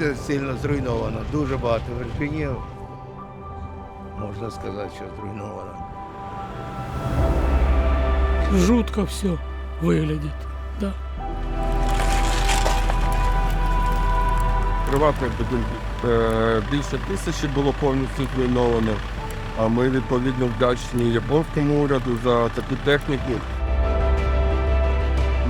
місце сильно зруйновано, дуже багато вершинів. Можна сказати, що зруйновано. Жутко все выглядит. Да. Приватних будинків е, більше тисячі було повністю зруйновано. А ми відповідно вдячні японському уряду за таку техніку.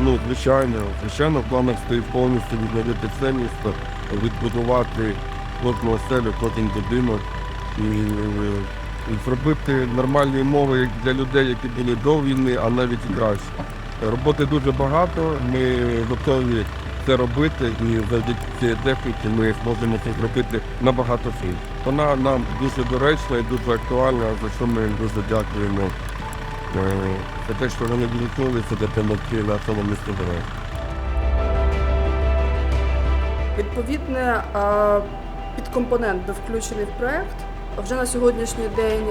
Ну, звичайно, звичайно, в планах стоїть повністю відновити це місто, відбудувати кожну оселю, кожен будинок і, і зробити нормальні умови для людей, які були до війни, а навіть і краще. Роботи дуже багато, ми готові це робити, і завдяки цій техніці ми зможемо це зробити набагато швидше. Вона нам дуже доречна і дуже актуальна, за що ми дуже дякуємо е, за те, що вони відгукнулися допомогти нашому місту героям. Відповідне, е, підкомпонент був включений в проект. Вже на сьогоднішній день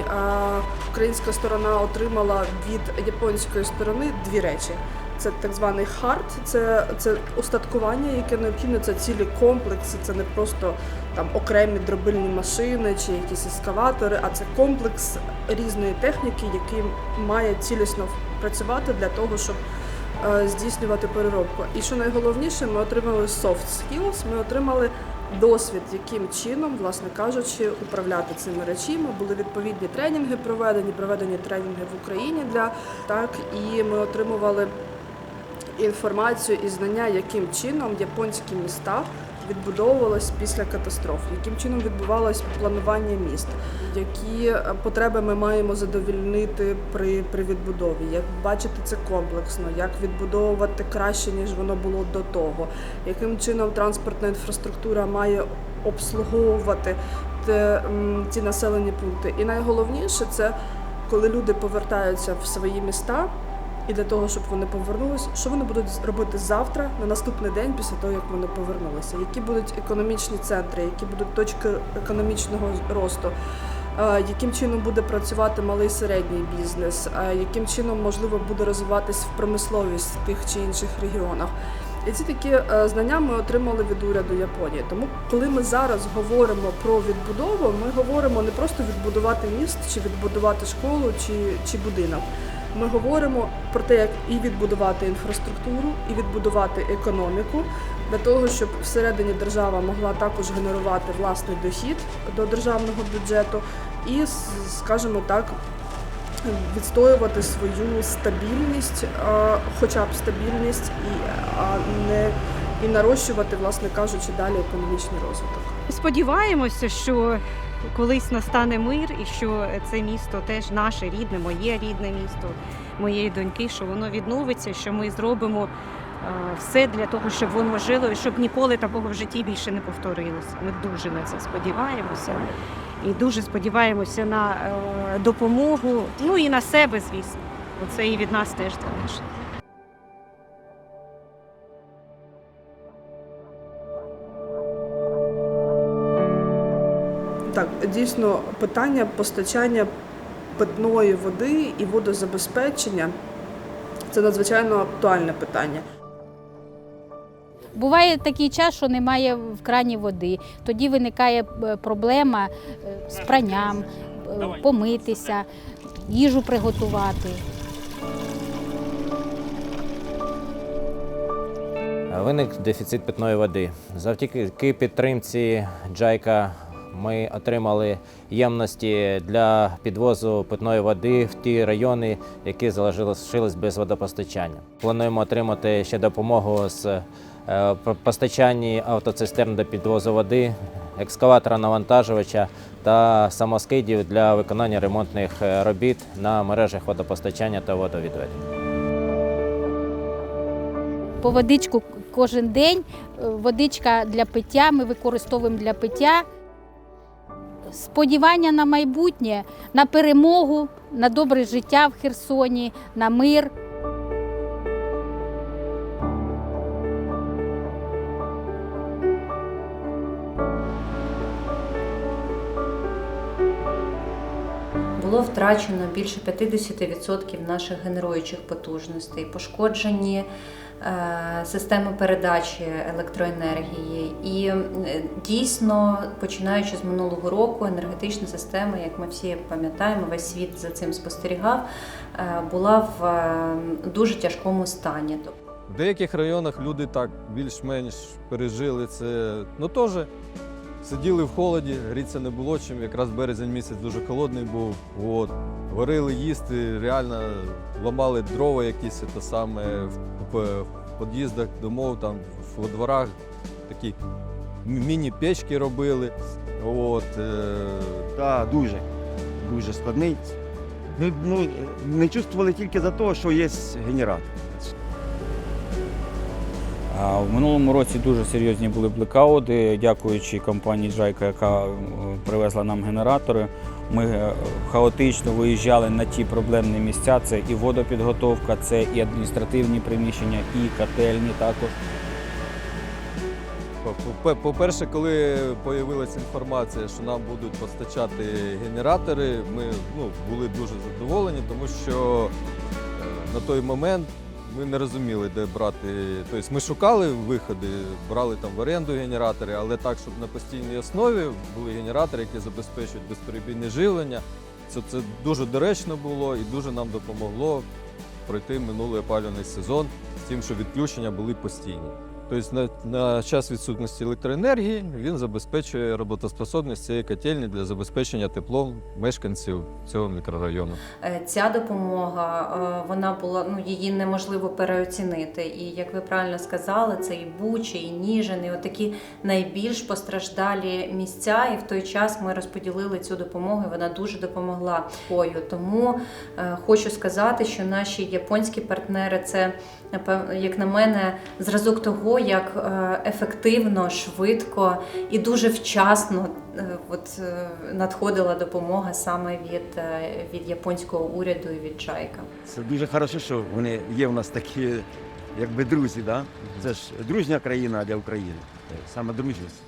українська сторона отримала від японської сторони дві речі. Це так званий хард, це, це устаткування, яке необхідне, це цілі комплекси, це не просто там окремі дробильні машини чи якісь ескаватори, а це комплекс різної техніки, який має цілісно працювати для того, щоб е, здійснювати переробку. І що найголовніше, ми отримали soft skills, ми отримали досвід, яким чином, власне кажучи, управляти цими речами. Були відповідні тренінги проведені, проведені тренінги в Україні для так, і ми отримували інформацію і знання, яким чином японські міста відбудовувалось після катастроф, яким чином відбувалось планування міст, які е, потреби ми маємо задовільнити при, при відбудові, як бачити це комплексно, як відбудовувати краще ніж воно було до того, яким чином транспортна інфраструктура має обслуговувати те, ті населені пункти. І найголовніше це коли люди повертаються в свої міста. І для того, щоб вони повернулись, що вони будуть робити завтра, на наступний день, після того, як вони повернулися? Які будуть економічні центри, які будуть точки економічного росту? Яким чином буде працювати малий середній бізнес? Яким чином можливо буде розвиватись в промисловість в тих чи інших регіонах? І ці такі е, знання ми отримали від уряду Японії. Тому, коли ми зараз говоримо про відбудову, ми говоримо не просто відбудувати міст, чи відбудувати школу, чи, чи будинок. Ми говоримо про те, як і відбудувати інфраструктуру, і відбудувати економіку для того, щоб всередині держава могла також генерувати власний дохід до державного бюджету і, скажімо так, відстоювати свою стабільність, хоча б стабільність, і, а не і нарощувати, власне кажучи, далі економічний розвиток. Сподіваємося, що колись настане мир і що це місто теж наше рідне, моє рідне місто, моєї доньки, що воно відновиться, що ми зробимо е, все для того, щоб воно жило і щоб ніколи такого в житті більше не повторилося. Ми дуже на це сподіваємося. І дуже сподіваємося на е, допомогу, ну і на себе, звісно. Це і від нас теж залежить. Дійсно, питання постачання питної води і водозабезпечення це надзвичайно актуальне питання. Буває такий час, що немає в крані води. Тоді виникає е, проблема е, з пранням, е, помитися, їжу приготувати. Виник дефіцит питної води. Завдяки підтримці Джайка ми отримали ємності для підвозу питної води в ті райони, які залишились без водопостачання. Плануємо отримати ще допомогу з е, постачанні автоцистерн до підвозу води, екскаватора навантажувача та самоскидів для виконання ремонтних е, робіт на мережах водопостачання та водовідведення. По водичку кожен день. е, Водичка для пиття ми використовуємо для пиття. Сподівання на майбутнє, на перемогу, на добре життя в Херсоні, на мир. Було втрачено більше 50% наших генеруючих потужностей, пошкоджені системи передачі електроенергії. І е, дійсно, починаючи з минулого року, енергетична система, як ми всі пам'ятаємо, весь світ за цим спостерігав, е, була в е, дуже тяжкому стані. В деяких районах люди так більш-менш пережили це. Ну теж сиділи в холоді, грітися не було чим. Якраз березень місяць дуже холодний був. От. Варили їсти, реально ламали дрова якісь те саме в, під'їздах домов, там в дворах такі міні-печки робили. От, е, Так, дуже, дуже складний. Ну, не чувствували тільки за те, що є генератор. В минулому році дуже серйозні були блекаути, дякуючи компанії Джайка, яка е, привезла нам генератори. Ми е, хаотично виїжджали на ті проблемні місця. Це і водопідготовка, це і адміністративні приміщення, і котельні також. По- по- По-перше, коли з'явилася інформація, що нам будуть постачати генератори, ми ну, були дуже задоволені, тому що е, на той момент ми не розуміли, де брати. Тобто ми шукали виходи, брали там в оренду генератори, але так, щоб на постійній основі були генератори, які забезпечують безперебійне живлення. Це, це дуже доречно було і дуже нам допомогло пройти минулий опалювальний сезон з тим, що відключення були постійні. Тобто на, на час відсутності електроенергії він забезпечує роботоспособність цієї котельні для забезпечення теплом мешканців цього мікрорайону. Е, Ця допомога е, вона була ну її неможливо переоцінити. І як ви правильно сказали, це і Бучі, і Ніжин, і отакі найбільш постраждалі місця. І в той час ми розподілили цю допомогу. і Вона дуже допомогла. Тому е, хочу сказати, що наші японські партнери це як на мене, зразок того, як е, ефективно, швидко і дуже вчасно е, от, е, надходила допомога саме від, від японського уряду і від Джайка. Це дуже добре, що вони є в нас такі, якби друзі. Да? Це ж дружня країна для України. Саме дружність.